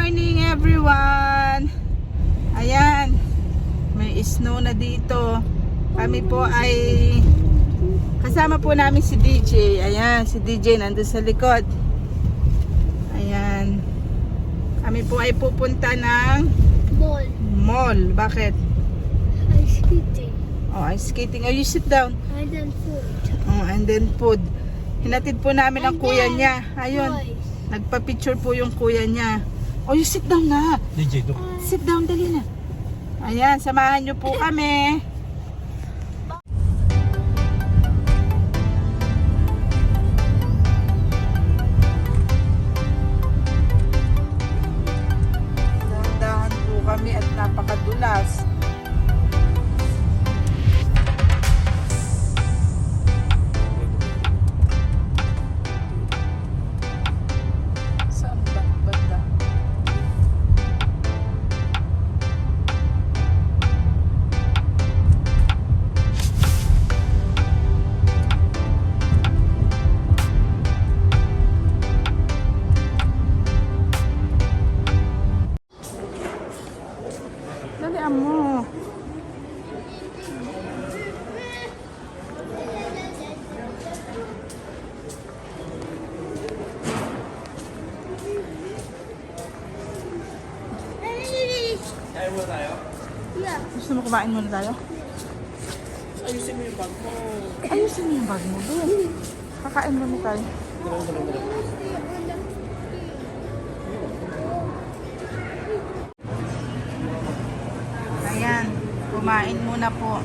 morning everyone! Ayan, may snow na dito. Kami po ay kasama po namin si DJ. Ayan, si DJ nandun sa likod. Ayan. Kami po ay pupunta ng Ball. mall. Bakit? Ice skating. Oh, ice skating. Oh, you sit down. And then food. Oh, and then food. Hinatid po namin ang And kuya then niya. Ayun. Toys. Nagpa-picture po yung kuya niya. Oh, you sit down na. DJ, do. Sit down, dali na. Ayan, samahan niyo po kami. Mo. Kaya mo tayo? Yeah. Gusto mo kumain muna tayo? Ayusin mo yung bag mo. Ayusin mo yung bag mo, doon. Kakain muna tayo. Dalawang dalawang dalawang. Kumain muna po.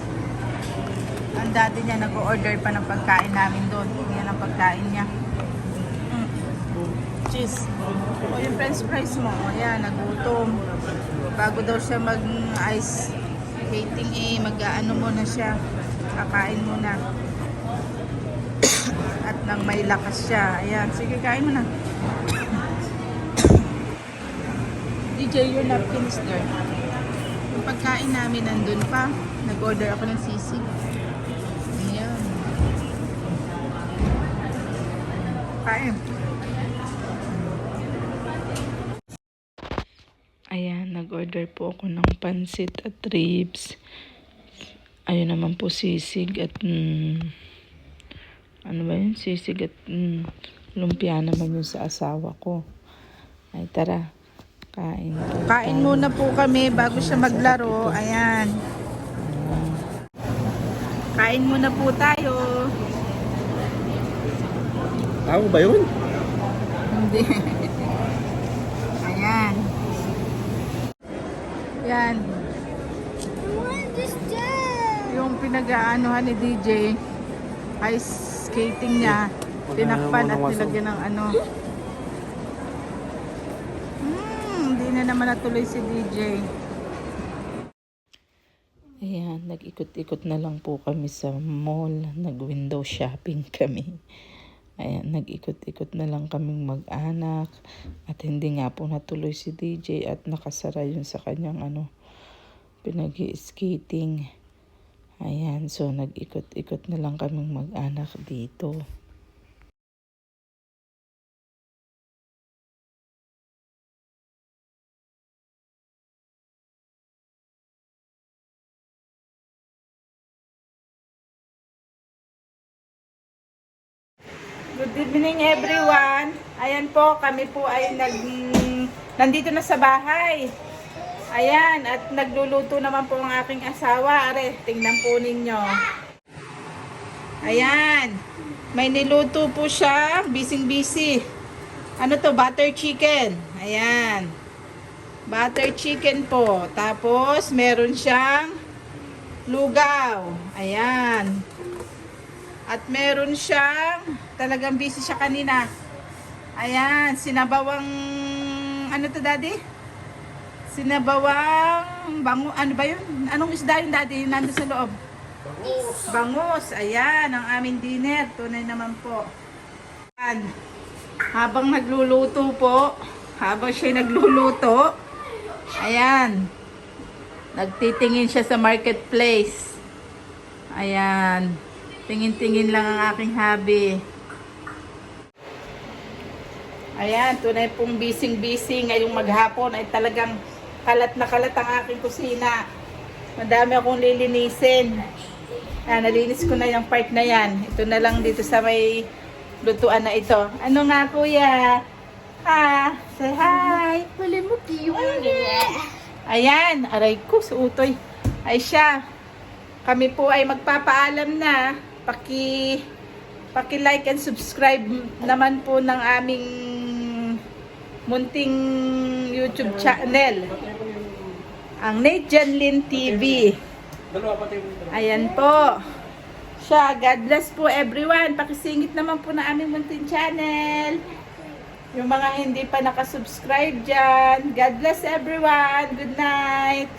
Ang dati niya nag-order pa ng pagkain namin doon. Yan ang pagkain niya. Mm. Cheese. O yung french fries mo. Ayan, nagutom. Bago daw siya mag-ice skating eh, mag-ano muna siya. Kakain muna. At nang may lakas siya. Ayan, sige, kain mo na. DJ, your napkin is there. Yung pagkain namin nandun pa. Nag-order ako ng sisig. Ayan. Kain. Ayan, nag-order po ako ng pansit at ribs. Ayun naman po sisig at mm, ano ba yun? Sisig at mm, lumpia naman yun sa asawa ko. Ay tara, kain. Kain muna po kami bago siya maglaro. Ayan. Kain muna po tayo. Tama ba yun? Hindi. Ayan. Yan. Yung pinag-aanuhan ni DJ, ice skating niya, tinakpan at nilagyan ng ano. Hmm, hindi na naman natuloy si DJ. Ayan, nag-ikot-ikot na lang po kami sa mall. Nag-window shopping kami. Ayan, nag-ikot-ikot na lang kaming mag-anak. At hindi nga po natuloy si DJ at nakasara yun sa kanyang ano, pinag skating Ayan, so nag-ikot-ikot na lang kaming mag-anak dito. Good evening everyone. Ayan po, kami po ay nag nandito na sa bahay. Ayan, at nagluluto naman po ang aking asawa. Are, tingnan po ninyo. Ayan. May niluto po siya, bising-busy. Ano to, butter chicken. Ayan. Butter chicken po. Tapos, meron siyang lugaw. Ayan. At meron siyang, talagang busy siya kanina. Ayan, sinabawang, ano to daddy? Sinabawang, bango, ano ba yun? Anong isda yun daddy? Yung nandun sa loob? Bangus. Bangus, ayan, ang aming dinner. Tunay naman po. Ayan. Habang nagluluto po, habang siya nagluluto, ayan, nagtitingin siya sa marketplace. Ayan. Tingin-tingin lang ang aking hobby. Ayan, tunay pong bising-busy ngayong maghapon ay talagang kalat na kalat ang aking kusina. Madami akong lilinisin. Ah, nalinis ko na yung part na yan. Ito na lang dito sa may lutuan na ito. Ano nga kuya? Ha? Say hi. Malimot yung Ayan, aray ko, sa utoy. Ay siya. Kami po ay magpapaalam na. Paki paki like and subscribe naman po ng aming munting YouTube channel. Ang Nate Janlin TV. Ayan po. Siya, God bless po everyone. Pakisingit naman po na aming munting channel. Yung mga hindi pa nakasubscribe dyan. God bless everyone. Good night.